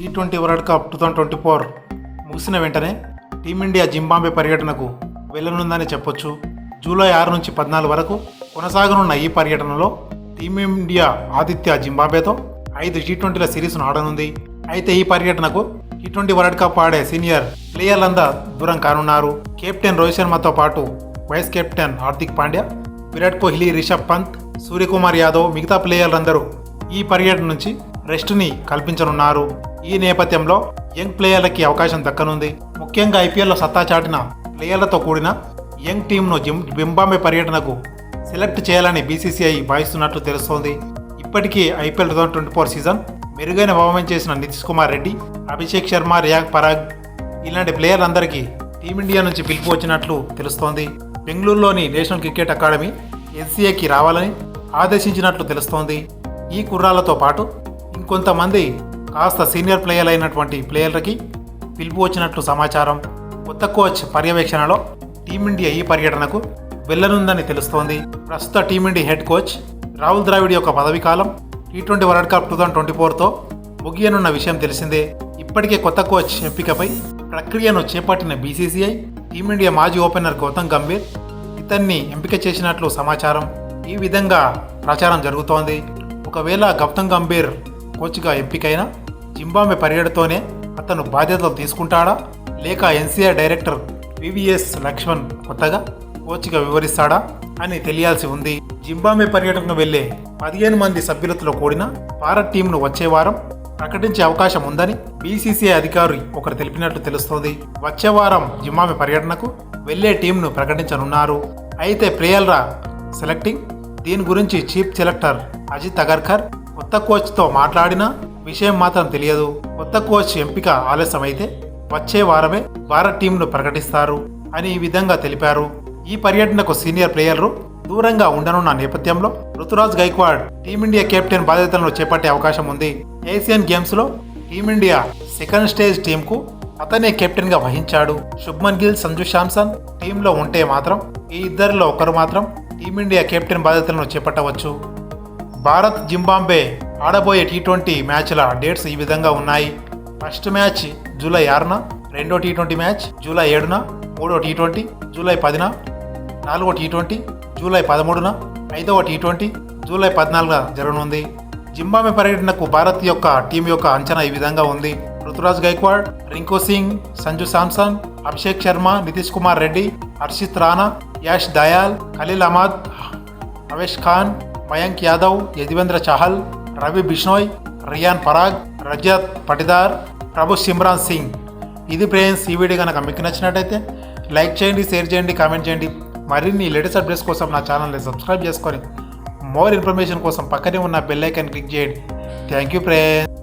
T twenty world cup two thousand twenty four ముగిసిన వెంటనే team India Zimbabwe పర్యటనకు వెళ్ళనుందని చెప్పొచ్చు. జూలై ఆరు నుంచి పద్నాలుగు వరకు కొనసాగనున్న ఈ పర్యటనలో టీమిండియా ఆదిత్య జింబాబేతో ఐదు టీ ట్వంటీల సిరీస్ను ఆడనుంది. అయితే ఈ పర్యటనకు టీ ట్వంటీ వరల్డ్ కప్ ఆడే సీనియర్ ప్లేయర్లంతా దూరం కానున్నారు. కెప్టెన్ రోహిత్ శర్మతో పాటు వైస్ కెప్టెన్ హార్దిక్ పాండ్యా విరాట్ కోహ్లీ రిషబ్ పంత్ సూర్యకుమార్ యాదవ్ మిగతా ప్లేయర్లందరూ ఈ పర్యటన నుంచి రెస్ట్ని కల్పించనున్నారు. ఈ నేపథ్యంలో యంగ్ ప్లేయర్లకి అవకాశం దక్కనుంది. ముఖ్యంగా ఐపీఎల్లో సత్తా చాటిన ప్లేయర్లతో కూడిన యంగ్ టీంను జిమ్ జింబాబే పర్యటనకు సెలెక్ట్ చేయాలని బీసీసీఐ భావిస్తున్నట్లు తెలుస్తోంది. ఇప్పటికీ IPL two thousand twenty four season మెరుగైన భావం చేసిన నితీష్ కుమార్ రెడ్డి అభిషేక్ శర్మ రియాక్ పరాగ్ ఇలాంటి ప్లేయర్లందరికీ టీమిండియా నుంచి పిలుపు వచ్చినట్లు తెలుస్తోంది. బెంగళూరులోని నేషనల్ క్రికెట్ అకాడమీ ఎన్సీఏకి రావాలని ఆదేశించినట్లు తెలుస్తోంది. ఈ కుర్రాలతో పాటు ఇంకొంతమంది కాస్త సీనియర్ ప్లేయర్ అయినటువంటి ప్లేయర్లకి పిలుపు వచ్చినట్లు సమాచారం కొత్త కోచ్ పర్యవేక్షణలో టీమిండియా ఈ పర్యటనకు వెళ్ళనుందని తెలుస్తోంది. ప్రస్తుత team India head coach Rahul Dravid యొక్క పదవి కాలం T twenty world cup two thousand twenty ఫోర్తో ముగియనున్న విషయం తెలిసిందే. ఇప్పటికే కొత్త కోచ్ ఎంపికపై ప్రక్రియను చేపట్టిన బీసీసీఐ టీమిండియా మాజీ ఓపెనర్ గౌతమ్ గంభీర్ ఇతన్ని ఎంపిక చేసినట్లు సమాచారం ఈ విధంగా ప్రచారం జరుగుతోంది. ఒకవేళ గౌతమ్ గంభీర్ కోచ్గా ఎంపికైన జింబాబే పర్యటనతోనే అతను బాధ్యతలు తీసుకుంటాడా? లేక ఎన్సీఆర్ డైరెక్టర్ వివిఎస్ లక్ష్మణ్ కొత్తగా కోచ్గా వివరిస్తాడా అని తెలియాల్సి ఉంది. జింబాబే పర్యటనకు వెళ్ళే పదిహేను మంది సభ్యులతో కూడిన భారత్ టీంను వచ్చే వారం ప్రకటించే అవకాశం ఉందని బీసీసీఐ అధికారి ఒకరు తెలిపినట్లు తెలుస్తోంది. వచ్చే వారం జింబాబే పర్యటనకు వెళ్ళే టీంను ప్రకటించనున్నారు. అయితే ప్రియల్రా సెలెక్టింగ్? దీని గురించి చీఫ్ సెలెక్టర్ అజిత్ అగర్కర్ కొత్త కోచ్తో మాట్లాడినా విషయం మాత్రం తెలియదు. కొత్త కోచ్ ఎంపిక ఆలస్యమైతే వచ్చే వారమే భారత్ టీంను ప్రకటిస్తారు అని ఈ విధంగా తెలిపారు. ఈ పర్యటనకు సీనియర్ ప్లేయర్లు దూరంగా ఉండనున్న నేపథ్యంలో ఋతురాజ్ గైక్వాడ్ టీమిండియా కెప్టెన్ బాధ్యతలను చేపట్టే అవకాశం ఉంది. ఏషియన్ గేమ్స్లో టీమిండియా సెకండ్ స్టేజ్ టీంకు అతనే కెప్టెన్గా వహించాడు. శుభ్మన్ గిల్ సంజు శాంసన్ టీంలో ఉంటే మాత్రం ఈ ఇద్దరిలో ఒకరు మాత్రం టీమిండియా కెప్టెన్ బాధ్యతలను చేపట్టవచ్చు. భారత్ జింబాంబే ఆడబోయే టీ ట్వంటీ మ్యాచ్ల డేట్స్ ఈ విధంగా ఉన్నాయి. ఫస్ట్ మ్యాచ్ జూలై ఆరున రెండో టీ ట్వంటీ మ్యాచ్ జూలై ఏడున మూడో టీ ట్వంటీ జూలై పదిన నాలుగో టీ ట్వంటీ జూలై పదమూడున ఐదవ టీ ట్వంటీ జూలై పద్నాలుగున జరగనుంది. జింబాబే పర్యటనకు భారత్ యొక్క టీం యొక్క అంచనా ఈ విధంగా ఉంది. ఋతురాజ్ గైక్వాడ్ రింకు సింగ్ సంజు సామ్సన్ అభిషేక్ శర్మ నితీష్ కుమార్ రెడ్డి హర్షిత్ రాణా యాష్ దయాల్ ఖలీల్ అహ్మద్ అవేష్ ఖాన్ మయాంక్ యాదవ్ యజవేంద్ర చహల్ రవి బిష్నోయ్ రియాన్ పరాగ్ రజత్ పటిదార్ ప్రభు సిమ్రాన్ సింగ్. ఇది ఫ్రెండ్స్ ఈ వీడియో కనుక మీకు నచ్చినట్టయితే లైక్ చేయండి షేర్ చేయండి కామెంట్ చేయండి. మరిన్ని లేటెస్ట్ అప్డేట్స్ కోసం నా ఛానల్ని సబ్స్క్రైబ్ చేసుకొని మోర్ ఇన్ఫర్మేషన్ కోసం పక్కనే ఉన్న బెల్ ఐకాన్ క్లిక్ చేయండి. Thank you friends.